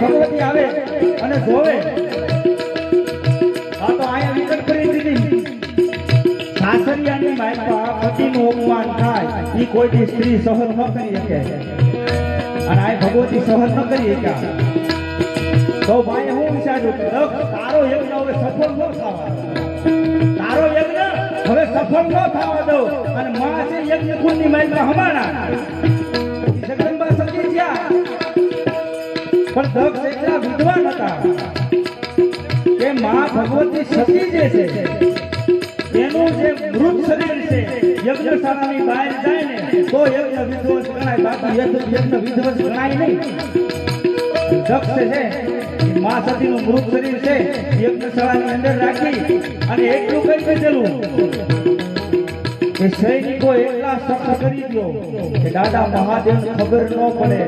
ભગવતી અને જોવે. તો આયા વિકટ પરિસ્થિતિ. પતિનું અપમાન થાય એ કોઈથી સ્ત્રી સહન ન કરી શકે. અને આ ભગવતી સહન ન કરી શકે તો ભાઈ હું વિચારું વિચાર્યું તારો એક હવે સફળ ન થવાનો સફળ થવા દો. અને માં છે યજ્ઞ કુંડની માલિકા હમાણા જગદંબા સતી થયા પણ દક્ષ એટલા વિદ્વાન હતા. કે માં ભગવતી સતી જે છે, એનું જે મૃત શરીર છે, યજ્ઞશાળાની બહાર જાય ને, તો યજ્ઞ વિધ્વંસ ગણાય. બાકી યજ્ઞ વિધ્વંસ ગણાય નહીં. દક્ષ છે મા સતીનું મૃત શરીર છે, યજ્ઞશાળાની અંદર રાખી અને એટલું કઈ કીધેલું કે સૈનિકો એટલા સખત કરી દો કે દાદા મહાદેવ ખબર ન પડે.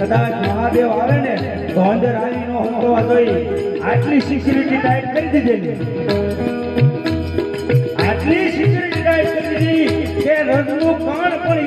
કદાચ મહાદેવ આવે ને તો અંદર આવી ન હોવા જોઈએ આટલી સિક્યુરિટી ટાઈટ કરી દીધેલી. આટલી સિક્યુરિટી ટાઈટ કરી દીધી કે કણ પણ